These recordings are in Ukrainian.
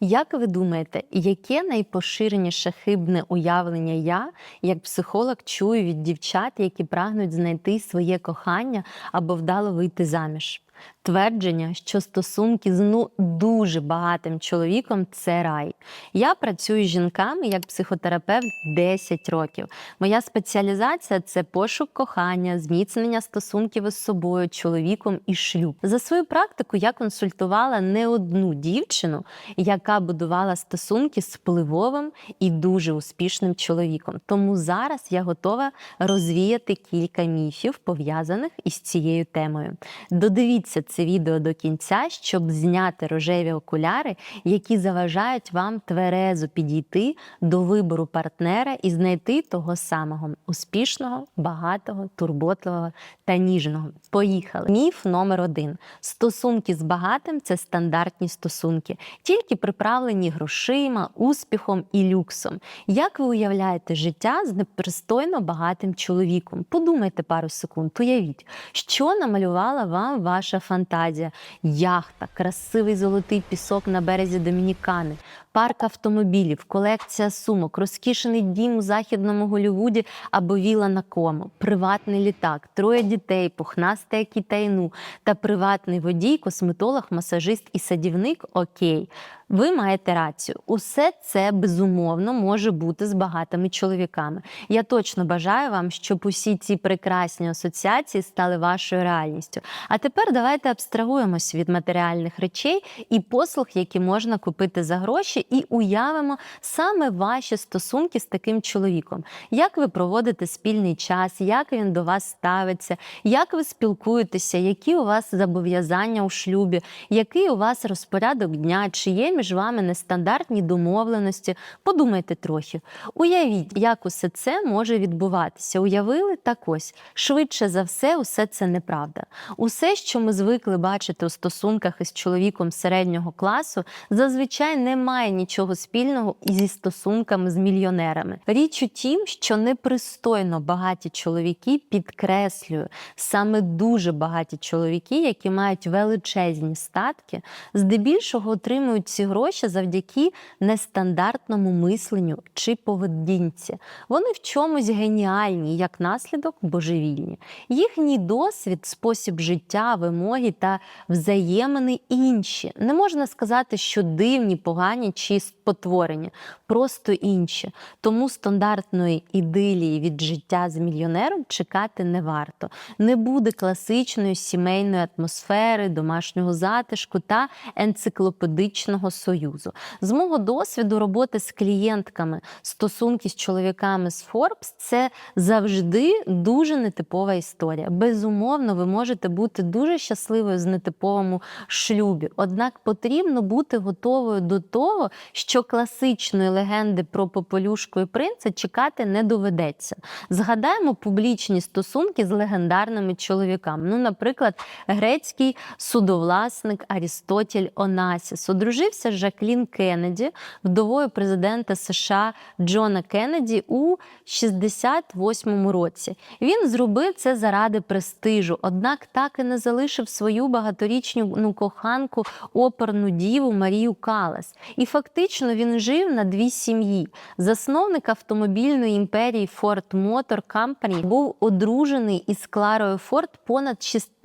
Як ви думаєте, яке найпоширеніше хибне уявлення я, як психолог, чую від дівчат, які прагнуть знайти своє кохання або вдало вийти заміж? Твердження, що стосунки з ну дуже багатим чоловіком це рай. Я працюю з жінками як психотерапевт 10 років. Моя спеціалізація це пошук кохання, зміцнення стосунків із собою, чоловіком і шлюб. За свою практику я консультувала не одну дівчину, яка будувала стосунки з впливовим і дуже успішним чоловіком. Тому зараз я готова розвіяти кілька міфів, пов'язаних із цією темою. Додивіться це відео до кінця, щоб зняти рожеві окуляри, які заважають вам тверезо підійти до вибору партнера і знайти того самого успішного, багатого, турботливого та ніжного. Поїхали. Міф номер один: стосунки з багатим це стандартні стосунки, тільки приправлені грошима, успіхом і люксом. Як ви уявляєте життя з непристойно багатим чоловіком? Подумайте пару секунд, уявіть, що намалювала вам ваша фантазія: яхта, красивий золотий пісок на березі Домінікани, парк автомобілів, колекція сумок, розкішений дім у західному Голлівуді або віла на кому, приватний літак, троє дітей, пухнасте кітайну та приватний водій, косметолог, масажист і садівник. Окей. Ви маєте рацію. Усе це безумовно може бути з багатими чоловіками. Я точно бажаю вам, щоб усі ці прекрасні асоціації стали вашою реальністю. А тепер давайте абстрагуємось від матеріальних речей і послуг, які можна купити за гроші, і уявимо саме ваші стосунки з таким чоловіком. Як ви проводите спільний час, як він до вас ставиться, як ви спілкуєтеся, які у вас зобов'язання у шлюбі, який у вас розпорядок дня, чи є між вами нестандартні домовленості. Подумайте трохи. Уявіть, як усе це може відбуватися. Уявили так ось. Швидше за все, усе це неправда. Усе, що ми звикли бачити у стосунках із чоловіком середнього класу, зазвичай не має нічого спільного зі стосунками з мільйонерами. Річ у тім, що непристойно багаті чоловіки підкреслюю, саме дуже багаті чоловіки, які мають величезні статки, здебільшого отримують ці гроші завдяки нестандартному мисленню чи поведінці. Вони в чомусь геніальні, як наслідок божевільні. Їхній досвід, спосіб життя, вимоги та взаємини інші. Не можна сказати, що дивні, погані чи спотворені, просто інші. Тому стандартної ідилії від життя з мільйонером чекати не варто. Не буде класичної сімейної атмосфери, домашнього затишку та енциклопедичного союзу. З мого досвіду роботи з клієнтками, стосунки з чоловіками з Forbes – це завжди дуже нетипова історія. Безумовно, ви можете бути дуже щасливою з нетиповому шлюбі. Однак потрібно бути готовою до того, що класичної легенди про попелюшку і принца чекати не доведеться. Згадаємо публічні стосунки з легендарними чоловіками. Ну, наприклад, грецький судовласник Арістотель Онасіс одружився з Жаклін Кеннеді, вдовою президента США Джона Кеннеді у 68-му році. Він зробив це заради престижу, однак так і не залишив свою багаторічну ну, коханку оперну діву Марію Калас. І фактично він жив на дві сім'ї. Засновник автомобільної імперії Ford Motor Company був одружений із Кларою Форд понад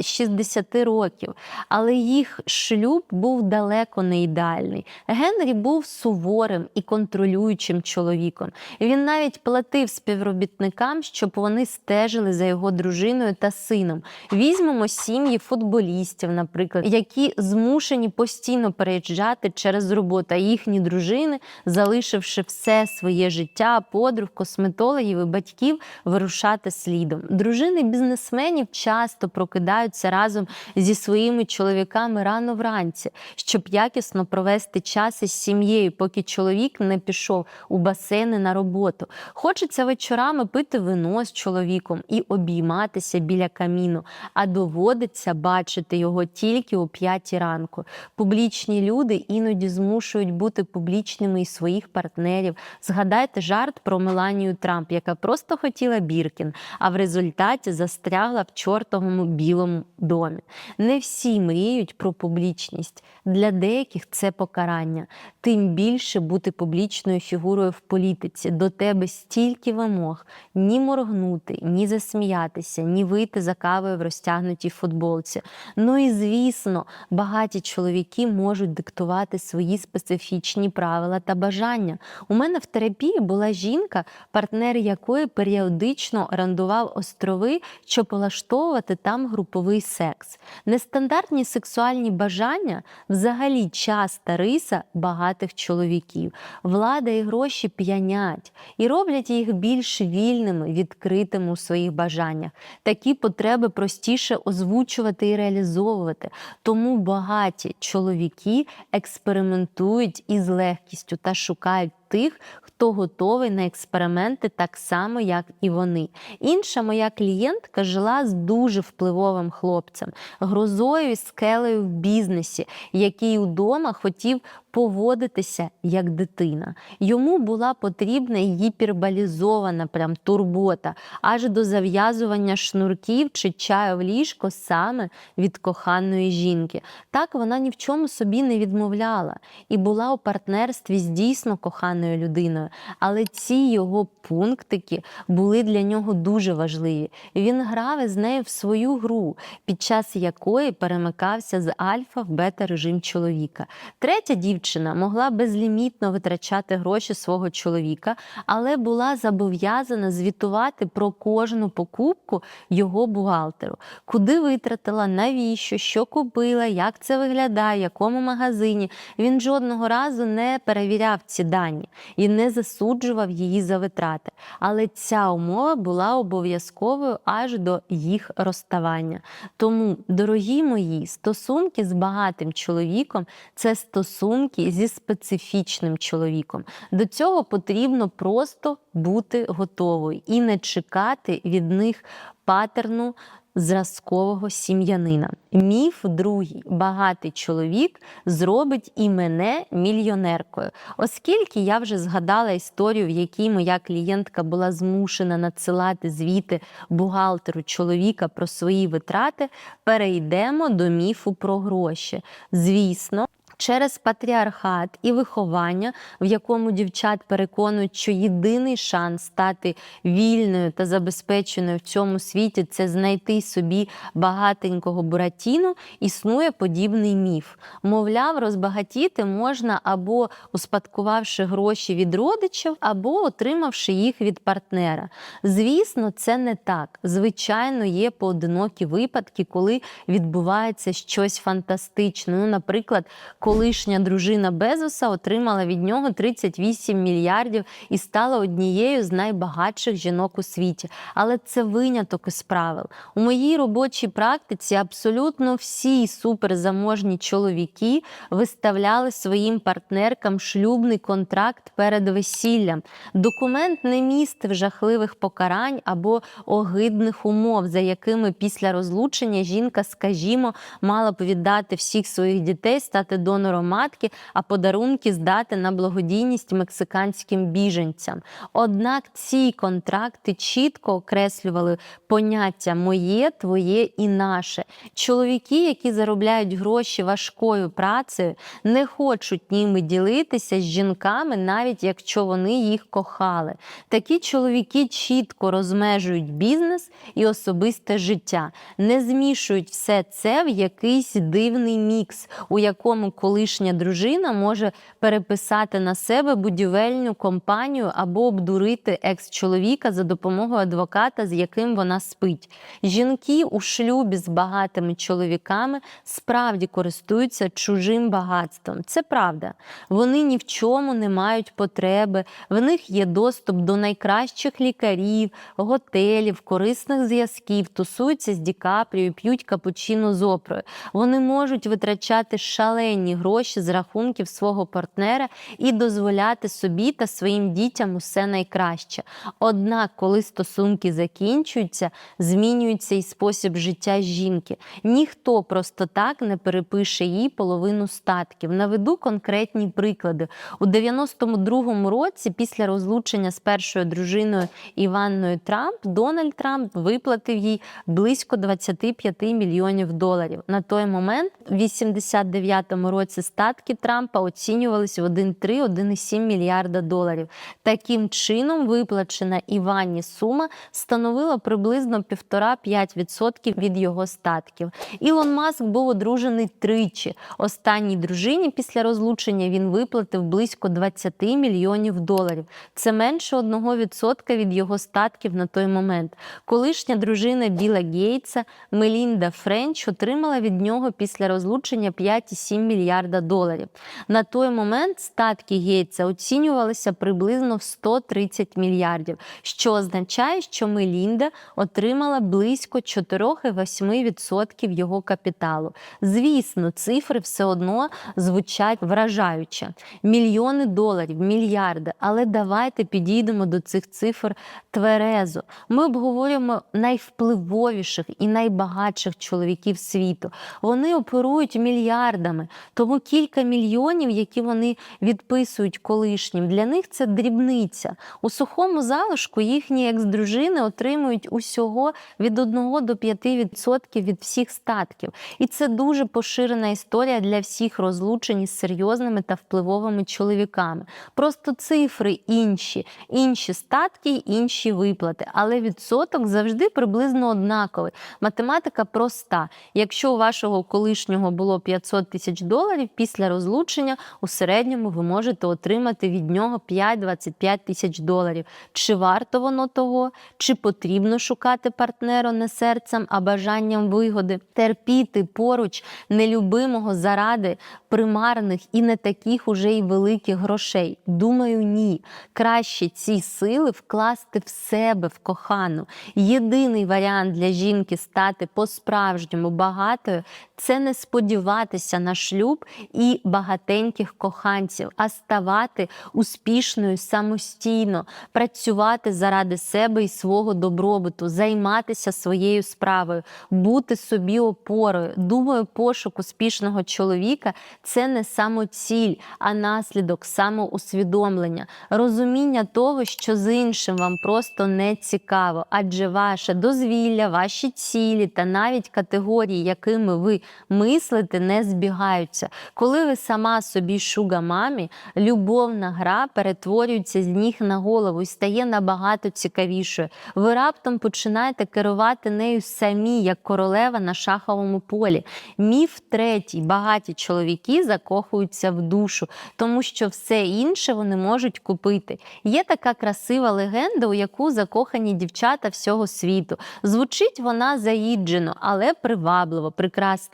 60 років, але їх шлюб був далеко не ідеальний. Генрі був суворим і контролюючим чоловіком. Він навіть платив співробітникам, щоб вони стежили за його дружиною та сином. Візьмемо сім'ї футболістів, наприклад, які змушені постійно переїжджати через роботу, їхні дружини, залишивши все своє життя, подруг, косметологів і батьків, вирушати слідом. Дружини бізнесменів часто прокидаються разом зі своїми чоловіками рано вранці, щоб якісно провести час із сім'єю, поки чоловік не пішов у басейни на роботу. Хочеться вечорами пити вино з чоловіком і обійматися біля каміну, а доводиться бачити його тільки о п'ятій ранку. Публічні люди іноді змушують бути публічними і своїх партнерів. Згадайте жарт про Меланію Трамп, яка просто хотіла Біркін, а в результаті застрягла в чортовому білому домі. Не всі мріють про публічність. Для деяких це покарання, тим більше бути публічною фігурою в політиці. До тебе стільки вимог ні моргнути, ні засміятися, ні вийти за кавою в розтягнутій футболці. Ну і звісно, багаті чоловіки можуть диктувати свої специфічні правила та бажання. У мене в терапії була жінка, партнер якої періодично орендував острови, щоб влаштовувати там груповий секс. Нестандартні сексуальні бажання взагалі часта риса багатих чоловіків. Влада і гроші п'янять і роблять їх більш вільними, відкритими у своїх бажаннях. Такі потреби простіше озвучувати і реалізовувати. Тому багаті чоловіки експериментують із легкістю та шукають тих, хто готовий на експерименти так само, як і вони. Інша моя клієнтка жила з дуже впливовим хлопцем, грозою і скелею в бізнесі, який удома хотів поводитися як дитина. Йому була потрібна гіперболізована прям турбота, аж до зав'язування шнурків чи чаю в ліжко саме від коханої жінки. Так вона ні в чому собі не відмовляла і була у партнерстві з дійсно коханою людиною. Але ці його пунктики були для нього дуже важливі. Він грав із нею в свою гру, під час якої перемикався з альфа в бета режим чоловіка. Третя дівчина могла безлімітно витрачати гроші свого чоловіка, але була зобов'язана звітувати про кожну покупку його бухгалтеру, куди витратила, навіщо, що купила, як це виглядає, в якому магазині. Він жодного разу не перевіряв ці дані і не засуджував її за витрати. Але ця умова була обов'язковою аж до їх розставання. Тому, дорогі мої, стосунки з багатим чоловіком це стосунки зі специфічним чоловіком. До цього потрібно просто бути готовою і не чекати від них патерну зразкового сім'янина. Міф другий: багатий чоловік зробить і мене мільйонеркою. Оскільки я вже згадала історію, в якій моя клієнтка була змушена надсилати звіти бухгалтеру чоловіка про свої витрати, перейдемо до міфу про гроші. Звісно. Через патріархат і виховання, в якому дівчат переконують, що єдиний шанс стати вільною та забезпеченою в цьому світі це знайти собі багатенького буратіну, існує подібний міф. Мовляв, розбагатіти можна або успадкувавши гроші від родичів, або отримавши їх від партнера. Звісно, це не так. Звичайно, є поодинокі випадки, коли відбувається щось фантастичне. Ну, наприклад, колишня дружина Безоса отримала від нього 38 мільярдів і стала однією з найбагатших жінок у світі. Але це виняток із правил. У моїй робочій практиці абсолютно всі суперзаможні чоловіки виставляли своїм партнеркам шлюбний контракт перед весіллям. Документ не містив жахливих покарань або огидних умов, за якими після розлучення жінка, скажімо, мала б віддати всіх своїх дітей, стати донором матки, а подарунки здати на благодійність мексиканським біженцям. Однак ці контракти чітко окреслювали поняття моє, твоє і наше. Чоловіки, які заробляють гроші важкою працею, не хочуть ними ділитися з жінками, навіть якщо вони їх кохали. Такі чоловіки чітко розмежують бізнес і особисте життя, не змішують все це в якийсь дивний мікс, у якому колишня дружина може переписати на себе будівельну компанію або обдурити екс-чоловіка за допомогою адвоката, з яким вона спить. Жінки у шлюбі з багатими чоловіками справді користуються чужим багатством. Це правда. Вони ні в чому не мають потреби, в них є доступ до найкращих лікарів, готелів, корисних зв'язків, тусуються з Ді Капріо п'ють капучино з опрою. Вони можуть витрачати шалені гроші з рахунків свого партнера і дозволяти собі та своїм дітям усе найкраще. Однак, коли стосунки закінчуються, змінюється і спосіб життя жінки. Ніхто просто так не перепише їй половину статків. Наведу конкретні приклади. У 92-му році, після розлучення з першою дружиною Іванною Трамп, Дональд Трамп виплатив їй близько 25 мільйонів доларів. На той момент, в 89-му році році статки Трампа оцінювалися в 1,3-1,7 мільярда доларів. Таким чином, виплачена Івані сума становила приблизно 1,5-5% від його статків. Ілон Маск був одружений тричі. Останній дружині після розлучення він виплатив близько 20 мільйонів доларів. Це менше 1% від його статків на той момент. Колишня дружина Біла Гейтса Мелінда Френч отримала від нього після розлучення 5,7 мільярда доларів. На той момент статки Гейтса оцінювалися приблизно в 130 мільярдів, що означає, що Мелінда отримала близько 4,8% його капіталу. Звісно, цифри все одно звучать вражаюче. Мільйони доларів, мільярди. Але давайте підійдемо до цих цифр тверезо. Ми обговорюємо найвпливовіших і найбагатших чоловіків світу. Вони оперують мільярдами, тому кілька мільйонів, які вони відписують колишнім, для них це дрібниця. У сухому залишку їхні екс-дружини отримують усього від 1 до 5% від всіх статків. І це дуже поширена історія для всіх розлучень із серйозними та впливовими чоловіками. Просто цифри інші, інші статки, інші виплати. Але відсоток завжди приблизно однаковий. Математика проста. Якщо у вашого колишнього було 500 тисяч доларів, після розлучення у середньому ви можете отримати від нього 5-25 тисяч доларів. Чи варто воно того, чи потрібно шукати партнера не серцем, а бажанням вигоди, терпіти поруч нелюбимого заради примарних і не таких уже й великих грошей? Думаю, ні. Краще ці сили вкласти в себе, в кохану. Єдиний варіант для жінки стати по-справжньому багатою це не сподіватися на шлюб і багатеньких коханців, а ставати успішною самостійно, працювати заради себе і свого добробуту, займатися своєю справою, бути собі опорою. Думаю, пошук успішного чоловіка це не самоціль, а наслідок самоусвідомлення, розуміння того, що з іншим вам просто не цікаво, адже ваше дозвілля, ваші цілі та навіть категорії, якими ви мислите, не збігаються. Коли ви сама собі шуга мамі, любовна гра перетворюється з ніг на голову і стає набагато цікавішою. Ви раптом починаєте керувати нею самі, як королева на шаховому полі. Міф третій: багаті чоловіки закохуються в душу, тому що все інше вони можуть купити. Є така красива легенда, у яку закохані дівчата всього світу. Звучить вона заїджено, але привабливо.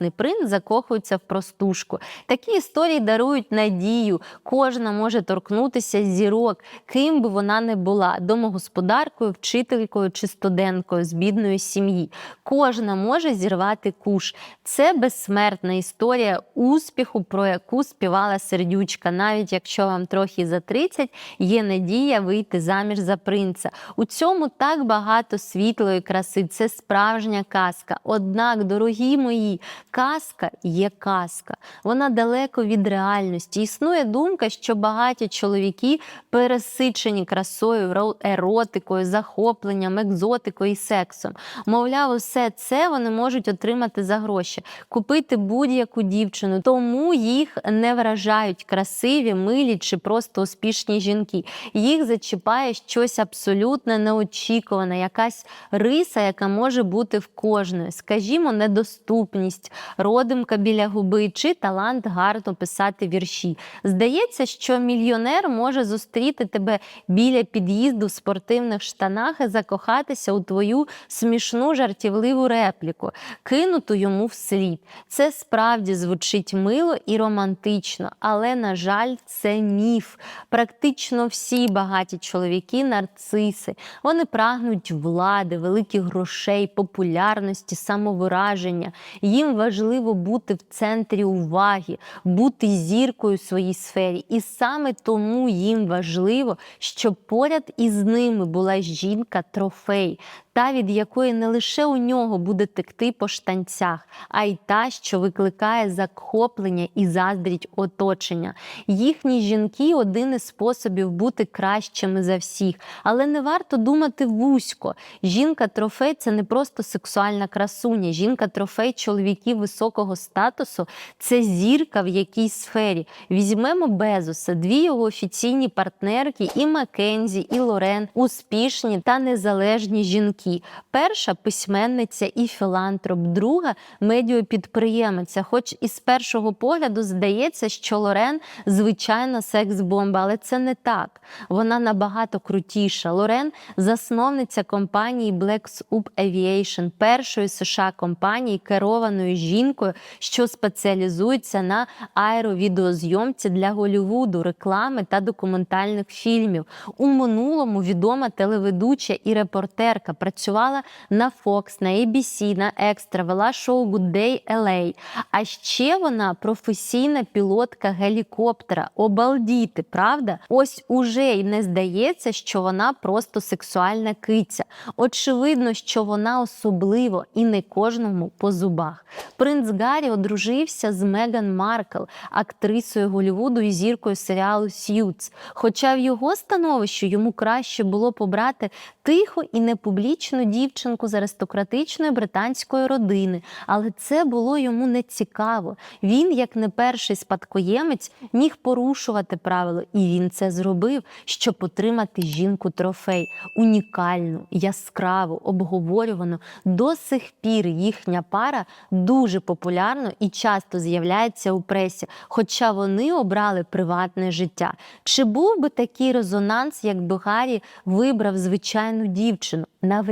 Прекрасний принц закохується в простушку. Такі історії дарують надію. Кожна може торкнутися зірок, ким би вона не була домогосподаркою, вчителькою чи студенткою з бідної сім'ї. Кожна може зірвати куш. Це безсмертна історія успіху, про яку співала сердючка. Навіть якщо вам трохи за 30, є надія вийти заміж за принца. У цьому так багато світлої краси. Це справжня казка. Однак, дорогі мої, казка є казка. Вона далеко від реальності. Існує думка, що багаті чоловіки пересичені красою, ро- еротикою, захопленням, екзотикою і сексом. Мовляв, усе це вони можуть отримати за гроші, купити будь-яку дівчину. Тому їх не вражають красиві, милі чи просто успішні жінки. Їх зачіпає щось абсолютно неочікуване, якась риса, яка може бути в кожної. Скажімо, недоступність, родимка біля губи чи талант гарно писати вірші. Здається, що мільйонер може зустріти тебе біля під'їзду в спортивних штанах і закохатися у твою смішну жартівливу репліку, кинуту йому вслід. Це справді звучить мило і романтично, але, на жаль, це міф. Практично всі багаті чоловіки нарциси. Вони прагнуть влади, великих грошей, популярності, самовираження. Їм важливо бути в центрі уваги, бути зіркою в своїй сфері. І саме тому їм важливо, щоб поряд із ними була жінка трофей. Та від якої не лише у нього буде текти по штанцях, а й та, що викликає захоплення і заздріть оточення. Їхні жінки один із способів бути кращими за всіх, але не варто думати вузько. Жінка трофей це не просто сексуальна красуня. Жінка трофей чоловіків високого статусу це зірка в якійсь сфері. Візьмемо Безоса, дві його офіційні партнерки, і Маккензі, і Лорен, успішні та незалежні жінки. Перша письменниця і філантроп, друга медіопідприємиця. Хоч із першого погляду здається, що Лорен звичайна секс-бомба, але це не так. Вона набагато крутіша. Лорен засновниця компанії Black Up Aviation, першої США компанії, керованої жінкою, що спеціалізується на аеровідеозйомці для Голлівуду, реклами та документальних фільмів. У минулому відома телеведуча і репортерка працювала на Fox, на ABC, на Extra, вела шоу Good Day LA. А ще вона професійна пілотка гелікоптера. Обалдіти, правда? Ось уже й не здається, що вона просто сексуальна киця. Очевидно, що вона особливо і не кожному по зубах. Принц Гаррі одружився з Меган Маркл, актрисою Голлівуду і зіркою серіалу Сьюз. Хоча в його становищі йому краще було побрати тиху і непублічну дівчинку з аристократичної британської родини, але це було йому не цікаво. Він, як не перший спадкоємець, міг порушувати правила, і він це зробив, щоб отримати жінку трофей унікальну, яскраву, обговорювану. До сих пір їхня пара дуже популярна і часто з'являється у пресі, хоча вони обрали приватне життя. Чи був би такий резонанс, якби Гаррі вибрав звичайну дівчину? Навряд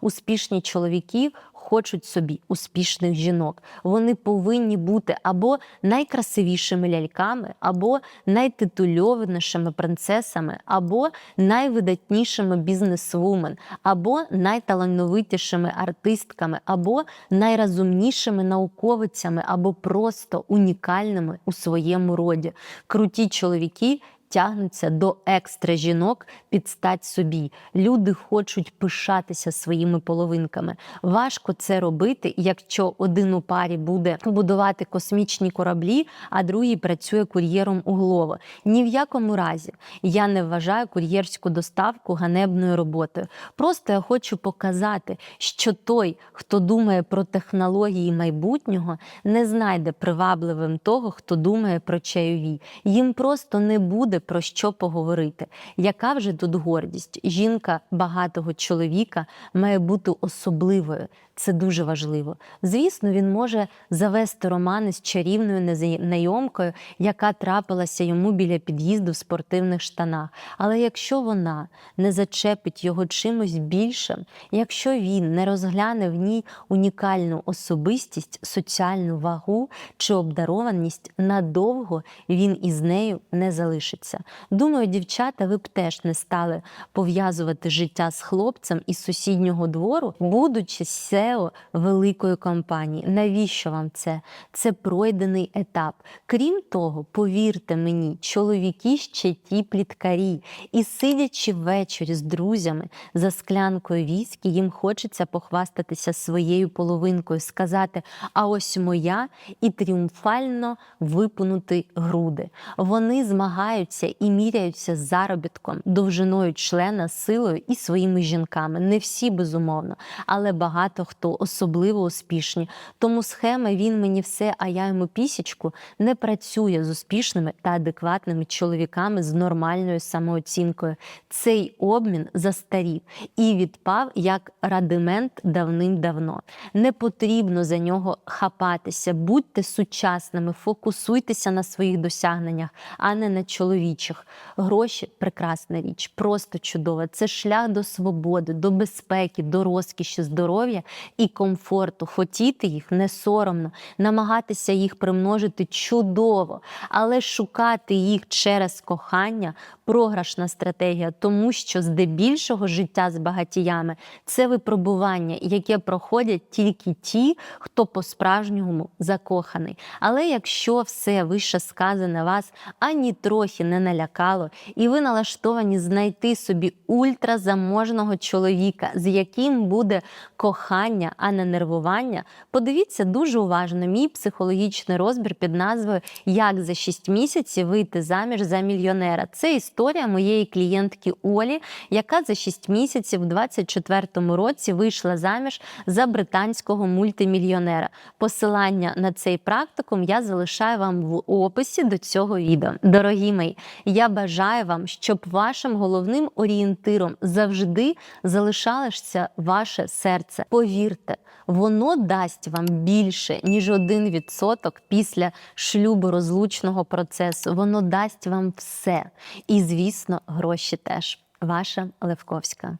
успішні чоловіки хочуть собі успішних жінок. Вони повинні бути або найкрасивішими ляльками, або найтитульованішими принцесами, або найвидатнішими бізнесвумен, або найталановитішими артистками, або найрозумнішими науковицями, або просто унікальними у своєму роді. Круті чоловіки тягнуться до екстра жінок під стать собі. Люди хочуть пишатися своїми половинками. Важко це робити, якщо один у парі буде будувати космічні кораблі, а другий працює кур'єром у Глово. Ні в якому разі я не вважаю кур'єрську доставку ганебною роботою. Просто я хочу показати, що той, хто думає про технології майбутнього, не знайде привабливим того, хто думає про чайові. Їм просто не буде про що поговорити. Яка вже тут гордість? Жінка багатого чоловіка має бути особливою. Це дуже важливо. Звісно, він може завести романи з чарівною незнайомкою, яка трапилася йому біля під'їзду в спортивних штанах. Але якщо вона не зачепить його чимось більшим, якщо він не розгляне в ній унікальну особистість, соціальну вагу чи обдарованість, надовго він із нею не залишиться. Думаю, дівчата, ви б теж не стали пов'язувати життя з хлопцем із сусіднього двору, будучи SEO великої компанії. Навіщо вам це? Це пройдений етап. Крім того, повірте мені, чоловіки ще ті пліткарі, і сидячи ввечері з друзями за склянкою віскі, їм хочеться похвастатися своєю половинкою, сказати: а ось моя, і тріумфально випнути груди. Вони змагаються і міряються з заробітком, довжиною члена, силою і своїми жінками. Не всі безумовно, але багато хто особливо успішні. Тому схема він мені все, а я йому пісічку не працює з успішними та адекватними чоловіками з нормальною самооцінкою. Цей обмін застарів і відпав як радимент давним-давно. Не потрібно за нього хапатися, будьте сучасними, фокусуйтеся на своїх досягненнях, а не на чоловічих. Гроші прекрасна річ, просто чудова. Це шлях до свободи, до безпеки, до розкіші, здоров'я і комфорту, хотіти їх не соромно, намагатися їх примножити чудово, але шукати їх через кохання програшна стратегія, тому що здебільшого життя з багатіями це випробування, яке проходять тільки ті, хто по-справжньому закоханий. Але якщо все вище сказане вас ані трохи не налякало, і ви налаштовані знайти собі ультразаможного чоловіка, з яким буде кохання, а не нервування, подивіться дуже уважно мій психологічний розбір під назвою Як за 6 місяців вийти заміж за мільйонера. Це історія моєї клієнтки Олі, яка за 6 місяців в 24-му році вийшла заміж за британського мультимільйонера. Посилання на цей практикум я залишаю вам в описі до цього відео. Дорогі мої, я бажаю вам, щоб вашим головним орієнтиром завжди залишалося ваше серце. Повірте, воно дасть вам більше, ніж один відсоток після шлюбу розлучного процесу. Воно дасть вам все. І, звісно, гроші теж. Ваша Левковська.